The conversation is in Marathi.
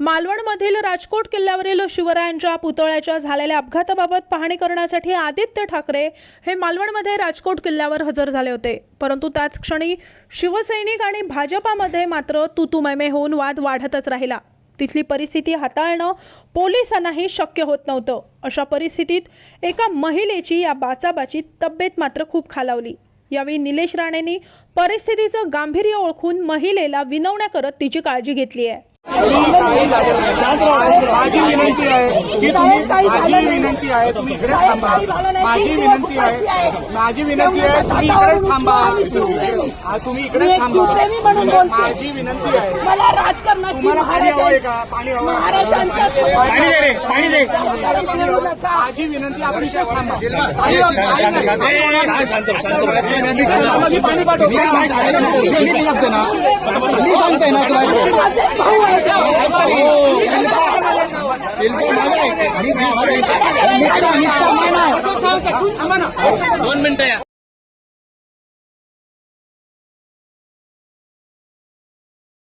मालवणमधील राजकोट किल्ल्यावरील शिवरायांच्या पुतळ्याच्या झालेल्या अपघाताबाबत पाहणी करण्यासाठी आदित्य ठाकरे हे मालवणमध्ये राजकोट किल्ल्यावर हजर झाले होते. परंतु त्याच क्षणी शिवसैनिक आणि भाजपामध्ये मात्र तुतुमैमे होऊन वाद वाढतच राहिला. तिथली परिस्थिती हाताळणं पोलिसांनाही शक्य होत नव्हतं. अशा परिस्थितीत एका महिलेची या बाचाबाची तब्येत मात्र खूप खालावली. यावेळी निलेश राणेंनी परिस्थितीचं गांभीर्य ओळखून महिलेला विनवण्या करत तिची काळजी घेतली आहे. माझी विनंती आहे की तुम्ही माझी विनंती आहे तुम्ही इकडेच थांबा. माझी विनंती आहे माझी विनंती आहे तुम्ही इकडेच थांबा. तुम्ही बोलते. माझी विनंती आहे मला राजकारणाशी महाराजांच्या पाणी दे रे, पाणी दे. बोलू नका. माझी विनंती आपण थांबा पाणी नाही. मी ना सांगते ना दोन मिनिटं या